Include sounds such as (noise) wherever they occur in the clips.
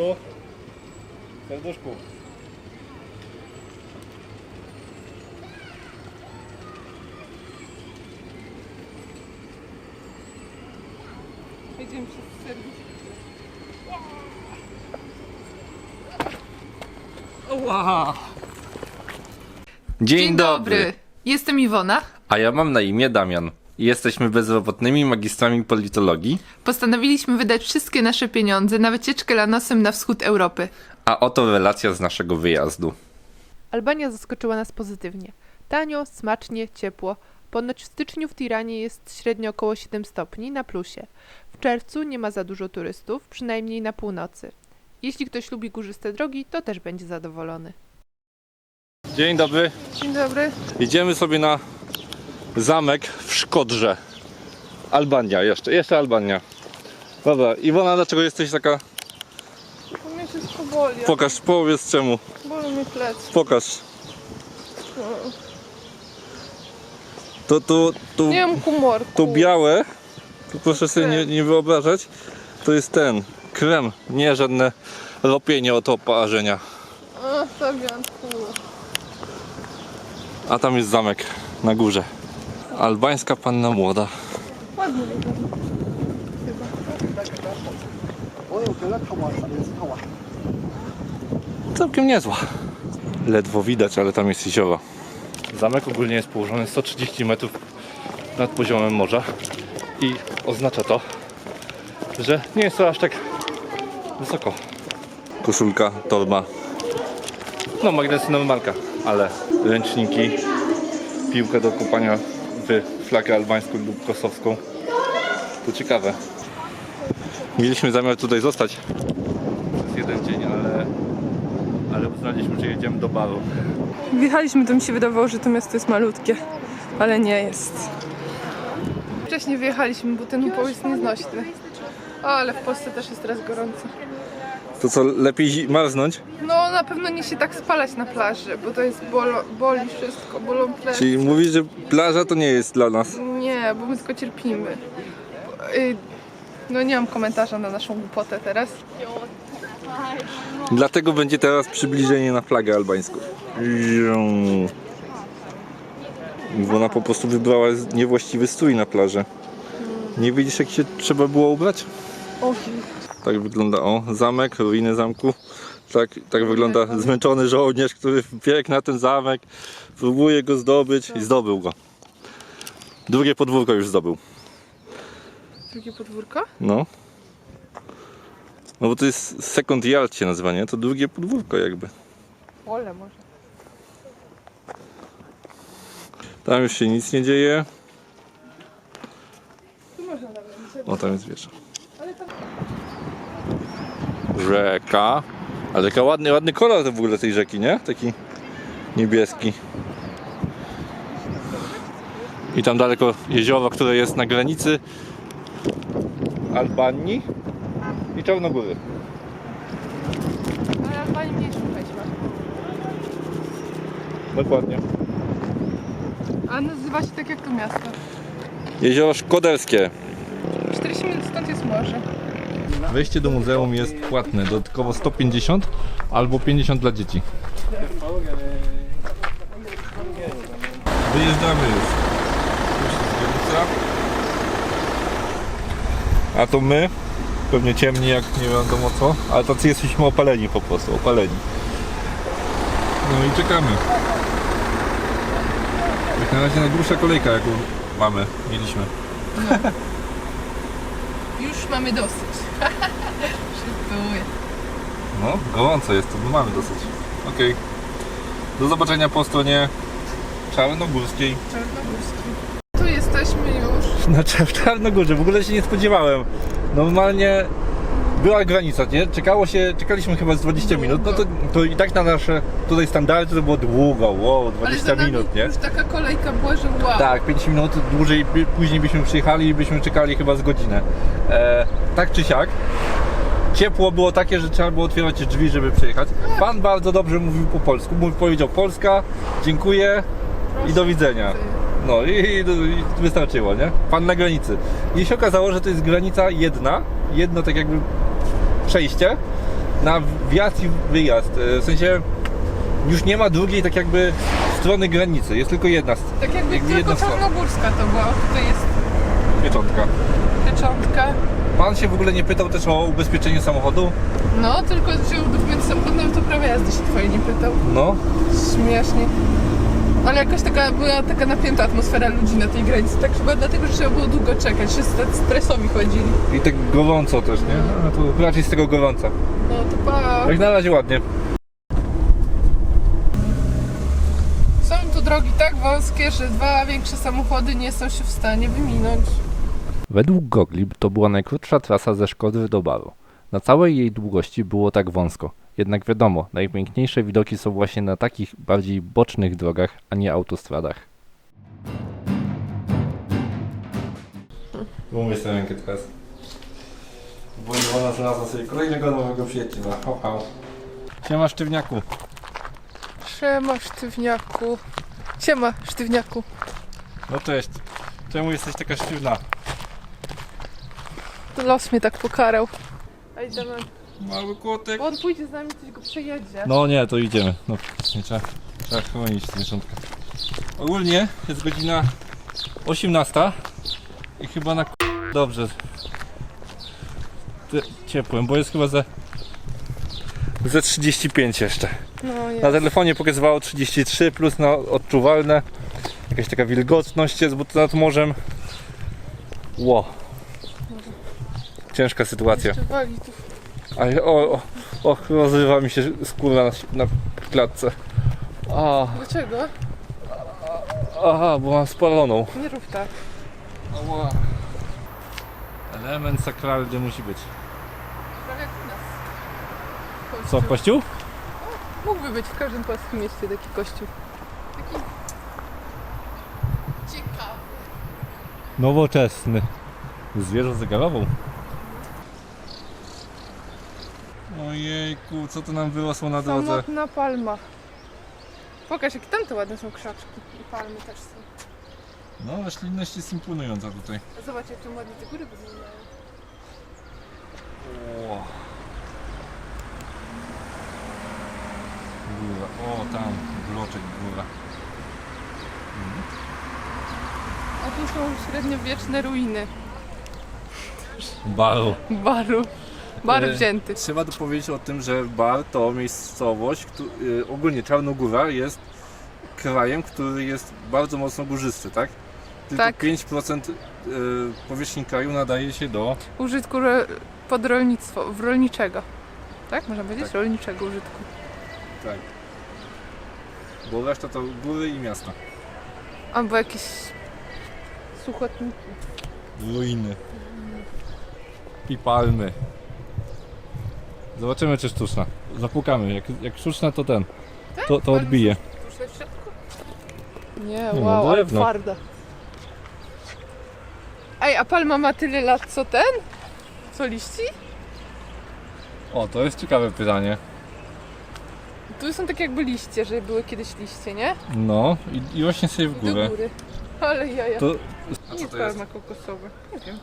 tu. Serduszku. Jedziemy przez serwis. Dzień, dobry. Jestem Iwona. A ja mam na imię Damian. I Jesteśmy bezrobotnymi magistrami politologii, Postanowiliśmy wydać wszystkie nasze pieniądze na wycieczkę lanosem na wschód Europy. a oto relacja z naszego wyjazdu. Albania zaskoczyła nas pozytywnie. Tanio, smacznie, ciepło. Ponoć w styczniu w Tiranie jest średnio około 7 stopni na plusie. W czerwcu nie ma za dużo turystów, przynajmniej na północy. Jeśli ktoś lubi górzyste drogi, to też będzie zadowolony. Dzień dobry. Dzień dobry. Idziemy sobie na zamek w Szkodrze. Albania, jeszcze, jeszcze Albania. Dobra, Iwona, dlaczego jesteś taka... U mnie wszystko boli. Pokaż, powiedz czemu. Boli mi plecy. Pokaż. To, to, to, Nie mam humorku. to białe, to proszę sobie nie, nie wyobrażać, to jest ten krem, nie żadne ropienie od oparzenia. A, Fabianku. A tam jest zamek na górze. Albańska panna młoda. Ładnie. Całkiem niezła. Ledwo widać, ale tam jest jezioro. Zamek ogólnie jest położony 130 metrów nad poziomem morza i oznacza to, że nie jest to aż tak wysoko. Koszulka, torba. No, magnesy normalka, ale ręczniki, piłkę do kopania w flagę albańską lub kosowską. To ciekawe. Mieliśmy zamiar tutaj zostać przez jeden dzień, ale, ale uznaliśmy, że jedziemy do baru. Wjechaliśmy, to mi się wydawało, że to miasto jest malutkie, ale nie jest. Wcześniej wyjechaliśmy, bo ten upał jest nieznośny. O, ale w Polsce też jest teraz gorąco. To co, lepiej marznąć? No na pewno nie się tak spalać na plaży, bo to jest bolo, boli wszystko, bolą plecy. Czyli mówisz, że plaża to nie jest dla nas. Nie, bo my tylko cierpimy. Y, No nie mam komentarza na naszą głupotę teraz. Dlatego będzie teraz przybliżenie na flagę albańską. Bo ona po prostu wybrała niewłaściwy strój na plażę. Nie widzisz jak się trzeba było ubrać? Tak wygląda, o, zamek, ruiny zamku. Tak, tak wygląda zmęczony żołnierz, który biegł na ten zamek, próbuje go zdobyć i zdobył go. Drugie podwórko już zdobył. Drugie podwórko? No. No bo to jest second yard się nazywa, nie? To drugie podwórko jakby. Ole może. Tam już się nic nie dzieje. Tu można nawet. O, tam jest wieża. Rzeka. Ale taka ładny, ładny kolor w ogóle tej rzeki, nie? Taki niebieski. I tam daleko jezioro, które jest na granicy Albanii i Czarnogóry. Ale Albanii mniejszą weźma. Dokładnie. A nazywa się tak jak to miasto. Jezioro Szkoderskie. 40 minut stąd jest morze. Wejście do muzeum jest płatne, dodatkowo 150 albo 50 dla dzieci. Wyjeżdżamy już. A to my, pewnie ciemni jak nie wiadomo co, ale tacy jesteśmy opaleni po prostu, opaleni. No i czekamy. Jak na razie najdłuższa kolejka jaką mamy, mieliśmy. Już mamy dosyć. Żartuję. No, gorąco jest, to mamy dosyć. Okej. Do zobaczenia po stronie czarnogórskiej. Czarnogórski. Tu jesteśmy już. Na Czer- w Czarnogórze, w ogóle się nie spodziewałem. Normalnie była granica, nie? Czekało się, czekaliśmy chyba z 20 minut, no to, to i tak na nasze tutaj standardy to było długo, wow, Ale 20 za nami minut, nie? Już taka kolejka była, że wow. Tak, 5 minut dłużej, później byśmy przyjechali i byśmy czekali chyba z godzinę. E, tak czy siak. Ciepło było takie, że trzeba było otwierać drzwi, żeby przyjechać. Pan bardzo dobrze mówił po polsku. Mówi, powiedział Polska, dziękuję i do widzenia. No i, i, i wystarczyło, nie? Pan na granicy. I się okazało, że to jest granica jedna, jedno tak jakby przejście na wjazd i wyjazd. E, W sensie już nie ma drugiej tak jakby strony granicy, jest tylko jedna Tak jakby, Jakby tylko czarnogórska to była. Tutaj jest pieczątka. pieczątka. Pan się w ogóle nie pytał też o ubezpieczenie samochodu? No, tylko że dokument samochodowy to prawo jazdy się twoje nie pytał. No. Śmiesznie. Ale jakaś taka była taka napięta atmosfera ludzi na tej granicy. Tak chyba dlatego, że trzeba było długo czekać, st- stresowi chodzili. I tak gorąco też, nie? No to raczej z tego gorąca. No to pa. Jak na razie ładnie. Są tu drogi tak wąskie, że dwa większe samochody nie są się w stanie wyminąć. Według Gogli to była najkrótsza trasa ze Szkody do Baru. Na całej jej długości było tak wąsko. Jednak wiadomo, najpiękniejsze widoki są właśnie na takich bardziej bocznych drogach, a nie autostradach. Umyj sobie rękę teraz. Bo ona znalazła sobie kolejnego nowego przyjaciela. Hał, hał. Siema sztywniaku. Siema, sztywniaku. Siema, sztywniaku. No cześć. Czemu jesteś taka sztywna? Los mnie tak pokarał. A idziemy. Mały kotek. On pójdzie z nami, coś go przejedzie. No nie, to idziemy. No, nie trzeba, trzeba chronić zwierzątka. Ogólnie jest godzina 18 i chyba na k- dobrze Te- ciepłem, bo jest chyba ze ze 35 jeszcze. No. Na telefonie pokazywało 33 plus na odczuwalne. Jakaś taka wilgotność jest, bo to nad morzem. Ło. Ciężka sytuacja. Jeszcze wali tu. Ale o, o, rozrywa mi się skóra na, na klatce. A, Dlaczego? aha, bo mam spaloną. Nie rób tak. Ała. Element sakralny musi być. Prawie jak u nas. Co, kościół? Mógłby być w każdym polskim mieście taki kościół. Taki ciekawy. Nowoczesny. Z wieżą zegarową. Ojejku, co to nam wyrosło na drodze? Samotna palma. Pokaż, jakie tam te ładne są krzaczki. I palmy też są. No, roślinność jest imponująca tutaj. Zobacz, jak tu ładnie te góry wyglądają. O. Góra. O, tam, bloczek góra. A tu są średniowieczne ruiny. Baru. Baru. Bar E, wzięty. Trzeba tu powiedzieć o tym, że Bar to miejscowość, któ- y, ogólnie Czarnogóra jest krajem, który jest bardzo mocno górzysty, tak? Tylko Tak. 5% y, powierzchni kraju nadaje się do Użytku ro- pod rolnictwo, w rolniczego. Tak? Można powiedzieć? Tak. Rolniczego użytku. tak. Bo reszta to góry i miasta. Albo jakieś suchotniki. Ruiny. I palmy. Zobaczymy czy sztuczna. Zapukamy. Jak, jak sztuczna to ten. To, to odbije. Tuż w środku? Nie, no, wow, ale drewno. twarda. Ej, a palma ma tyle lat co ten? Co liści? O, to jest ciekawe pytanie. Tu są takie jakby liście, że były kiedyś liście, nie? No i, i właśnie sobie w Do górę. góry. Ale jaja. To, nie palma kokosowa. Nie wiem.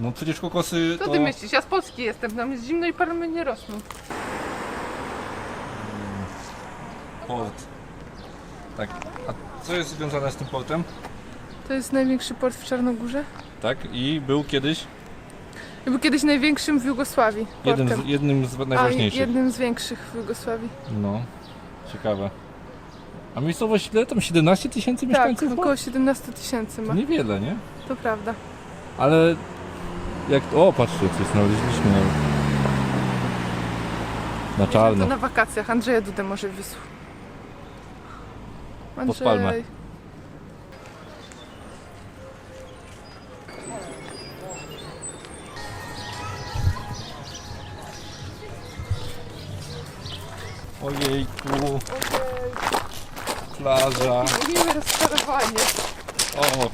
No przecież kokosy Co to... ty myślisz? Ja z Polski jestem, tam jest zimno i palmy nie rosną. Port. Tak. A co jest związane z tym portem? To jest największy port w Czarnogórze? Tak. I był kiedyś Był kiedyś największym w Jugosławii portem. jednym z, jednym z A, najważniejszych. jednym z większych w Jugosławii. No. Ciekawe. A miejscowość ile tam? 17 tysięcy Tak, mieszkańców? ma? około 17 tysięcy ma. Niewiele, nie? To prawda. Ale jak... O, patrzcie, coś znaleźliśmy nawet. Na To czarno. na wakacjach. Andrzeja Dudę może wysłał. Pod palmę. Andrzej. Ojejku. Plaża. Miłe rozczarowanie. O,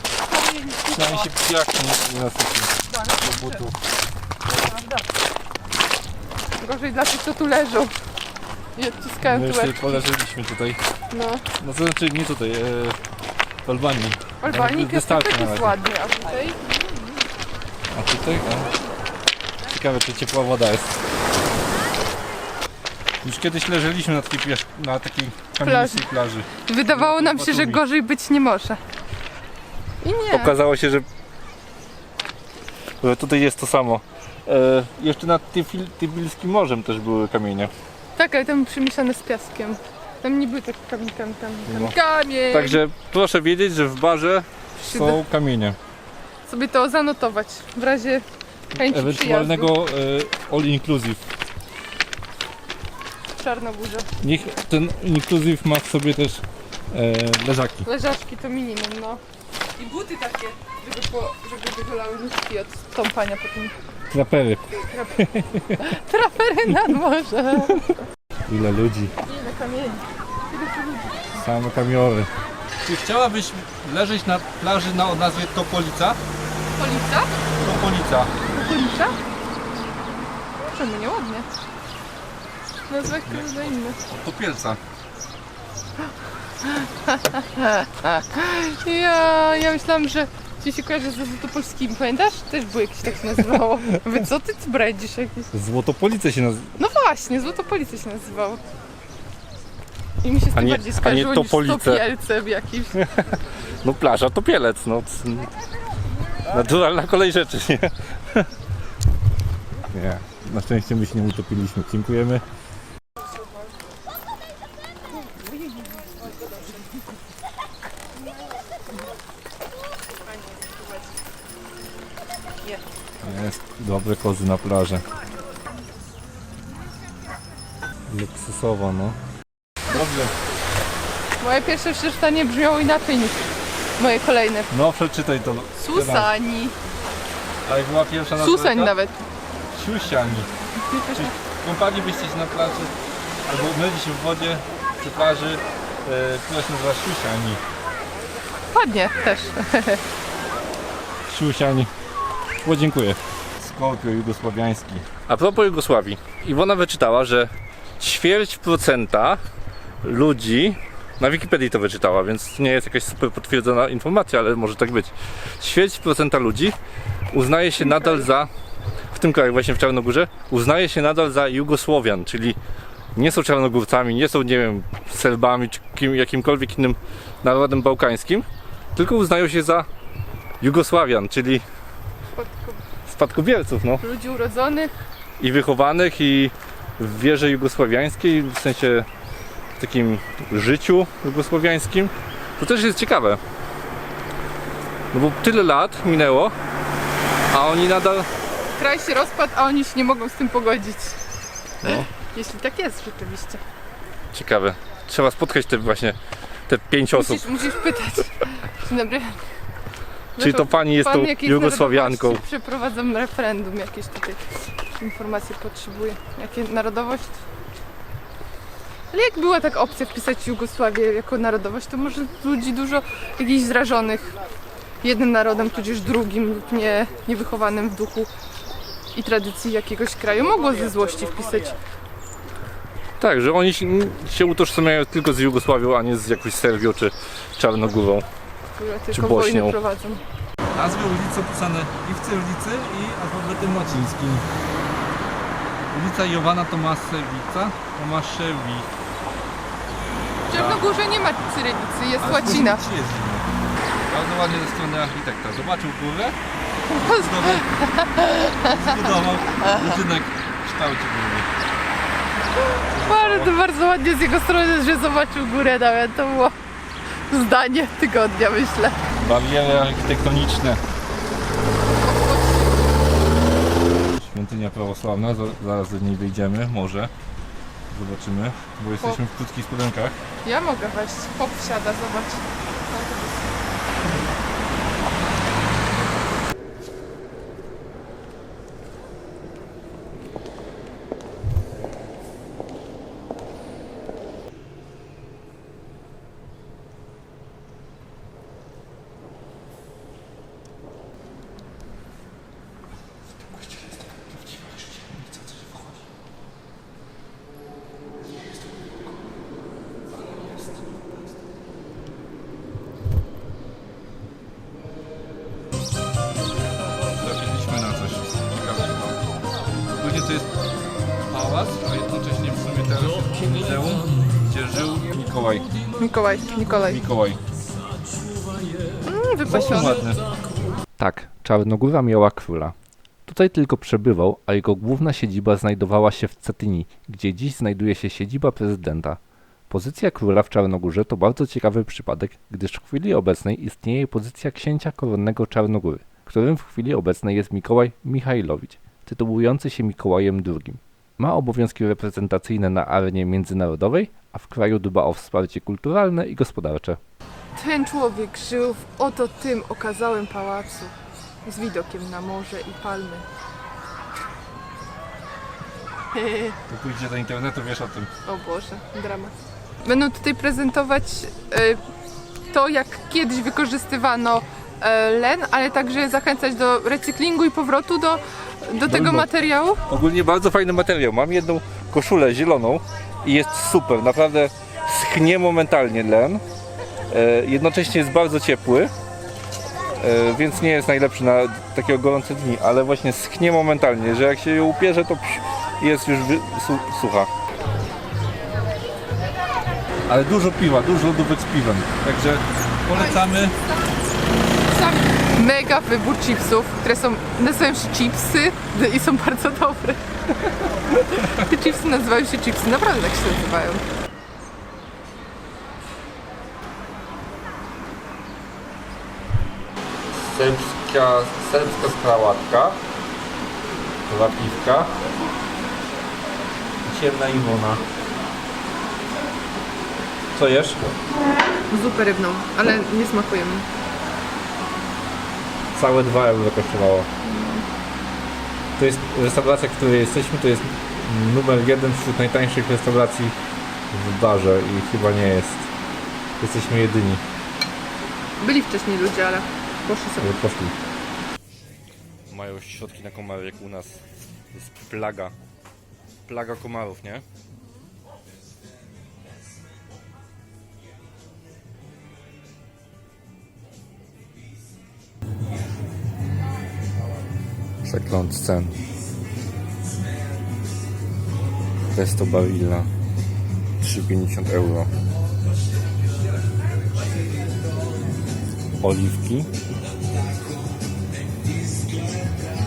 przynajmniej się piaknie na sypie. Do butów. Prawda. Gorzej dla tych, co tu leżą. I odciskają My sobie tyłek. poleżyliśmy tutaj. No. No to znaczy nie tutaj, e, w Albanii. Albanik jest Wystarczy na jest ładny, a tutaj A tutaj? A. Ciekawe czy ciepła woda jest. Już kiedyś leżeliśmy na takiej, piasz- na takiej kamienistej plaży. Wydawało nam się, że Batumi. gorzej być nie może. I nie. Okazało się, że tutaj jest to samo. E, jeszcze nad Tyfil, Tybilskim Morzem też były kamienie. Tak, ale tam przymieszane z piaskiem. Tam nie były tak kamikami, tam, tam No. kamień. Także proszę wiedzieć, że w barze Są kamienie. Sobie to zanotować w razie chęci Ewentualnego e, all inclusive. przyjazdu. Czarnogórze. Niech ten inclusive ma w sobie też e, leżaki. Leżaczki to minimum, no. I buty takie, żeby, po, żeby wycholały nóżki od stąpania po tym. Trapery. Trapery nad morze. Ile ludzi. Ile kamieni. Same kamiory. Czy chciałabyś leżeć na plaży na o nazwie Topolica? Polica? Topolica. Polica? Czemu nie ładnie? Nazwa jak każda inna. Topielca. Ja, ja myślałam, że ci się kojarzy ze Złotopolskimi, pamiętasz? Też było jakieś tak się nazywało. Wy co ty bredzisz jakieś? Złotopolice się nazywa. No właśnie, Złotopolice się nazywało. I mi się z A tym nie- bardziej a nie skojarzyło niż z Topolice. Topielcem jakimś. (laughs) No plaża to Pielec, no. c- Naturalna kolej rzeczy, nie? (laughs) Nie. Na szczęście my się nie utopiliśmy. Dziękujemy. Jest dobre kozy na plaży. Luksusowa, no. Dobrze. Moje pierwsze przeczytanie brzmiało inaczej niż moje kolejne. No, przeczytaj to. Susani. A jak była pierwsza nazwa? Susań nawet. Siusiani. Czy kąpalibyście się na plaży, albo myli się w wodzie przy plaży, e, która się nazywa Siusiani. Ładnie też. (laughs) Siusiani. Bo dziękuję. Skorpio jugosławiański. A propos Jugosławii. Iwona wyczytała, że ćwierć procenta ludzi, na Wikipedii to wyczytała, więc nie jest jakaś super potwierdzona informacja, ale może tak być. Ćwierć procenta ludzi uznaje się nadal za, w tym kraju właśnie w Czarnogórze, uznaje się nadal za Jugosłowian, czyli nie są Czarnogórcami, nie są, nie wiem, Serbami czy kim, jakimkolwiek innym narodem bałkańskim, tylko uznają się za Jugosławian, czyli spadkobierców, no Ludzi urodzonych. i wychowanych i w wierze jugosławiańskiej, w sensie w takim życiu jugosławiańskim, to też jest ciekawe. No bo tyle lat minęło, a oni nadal Kraj się rozpadł, a oni się nie mogą z tym pogodzić. No. (laughs) Jeśli tak jest rzeczywiście. ciekawe. Trzeba spotkać te właśnie te pięć osób. Musisz, musisz pytać. Dzień dobry. Czy to pani jest tą Jugosławianką? Przeprowadzam referendum, jakieś tutaj informacje potrzebuję. Jakie narodowość? Ale jak była tak opcja wpisać Jugosławię jako narodowość, to może ludzi dużo jakichś zrażonych jednym narodem, tudzież drugim lub nie, niewychowanym w duchu i tradycji jakiegoś kraju mogło ze złości wpisać Tak, że oni się, się utożsamiają tylko z Jugosławią, a nie z jakąś Serbią czy Czarnogórą. Które tylko Bośnią. wojny prowadzą. Nazwy ulic opisane i w cyrylicy i alfabetem łacińskim. Ulica Jowana Tomaszewica. Tomaszewicz. W Czarnogórze nie ma cyrylicy, jest Ale łacina. sposób Jest dziwny. Bardzo ładnie ze strony architekta. Zobaczył górę, zdobył, zbudował budynek w kształcie góry. Bardzo, bardzo ładnie z jego strony, że zobaczył górę nawet. To było zdanie tygodnia, myślę. Bariery architektoniczne. Świątynia prawosławna, za- zaraz do niej wyjdziemy, może. Zobaczymy, bo jesteśmy w krótkich spodenkach. Ja mogę wejść. Pop wsiada, zobacz. Mikołaj. Mikołaj. Mikołaj. Mm, wypasiony. ładny. Tak, Czarnogóra miała króla. Tutaj tylko przebywał, a jego główna siedziba znajdowała się w Cetyni, gdzie dziś znajduje się siedziba prezydenta. Pozycja króla w Czarnogórze to bardzo ciekawy przypadek, gdyż w chwili obecnej istnieje pozycja księcia koronnego Czarnogóry, którym w chwili obecnej jest Mikołaj Michajlowicz, tytułujący się Mikołajem II. Ma obowiązki reprezentacyjne na arenie międzynarodowej, a w kraju dba o wsparcie kulturalne i gospodarcze. Ten człowiek żył w oto tym okazałym pałacu z widokiem na morze i palmy. (laughs) To pójdzie do internetu, wiesz o tym. O Boże, dramat. Będą tutaj prezentować e, to, jak kiedyś wykorzystywano e, len, ale także zachęcać do recyklingu i powrotu do, do tego materiału. Ogólnie bardzo fajny materiał. Mam jedną koszulę zieloną i jest super. Naprawdę schnie momentalnie len. E, jednocześnie jest bardzo ciepły, e, więc nie jest najlepszy na takie gorące dni, ale właśnie schnie momentalnie, że jak się ją upierze, to psz, jest już wy, su, sucha. Ale dużo piwa, dużo lodówek z piwem. Także polecamy. Sam mega wybór chipsów, które są, nazywają się chipsy i są bardzo dobre. Te chipsy nazywają się chipsy, naprawdę tak się nazywają. Serbska, serbska sprałatka. Dwa piwka. Ciemna Iwona. Co jesz? Zupę rybną, ale nie smakuje mi. Całe 2 euro kosztowało. To jest restauracja, w której jesteśmy, to jest numer jeden wśród najtańszych restauracji w barze i chyba nie jest. Jesteśmy jedyni. Byli wcześniej ludzie, ale poszli sobie. Ale poszli. Mają środki na komary jak u nas. Jest plaga. Plaga komarów, nie? Przegląd cen. Pesto Barilla 3,50 euro. Oliwki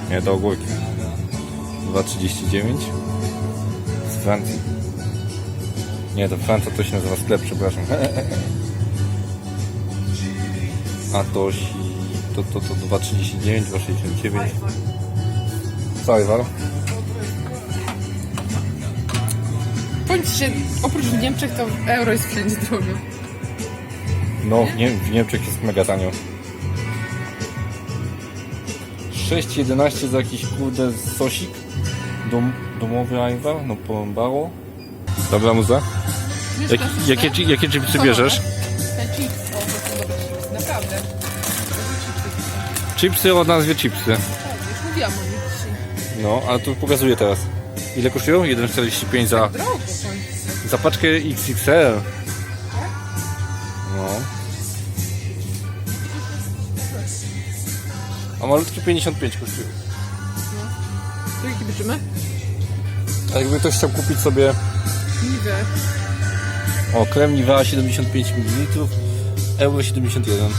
Nie, to ogórki. 2,39 z Francji. Nie, to Francja to się nazywa sklep, przepraszam. (laughs) A to, to, to, to 2,39, 2,69. Cały war. Bądź się, oprócz w Niemczech to euro jest wszędzie drogo. No, w, Nie w Niemczech jest mega tanio. 6,11 za jakiś kurde sosik. Dom, domowy Ajwar, no porąbało. Dobra muza. Jak, jakie, chi- jakie chipsy bierzesz? Te chips, o, to są dobre chipsy, naprawdę. Chipsy o nazwie chipsy. Już mówiłam o nich. No, ale to pokazuję teraz. Ile kosztują? 1,45 za, za paczkę XXL. No. A malutkie 55 kosztują. To jaki bierzemy? A jakby ktoś chciał kupić sobie Niwe. o krem Nivea 75 ml, euro 71.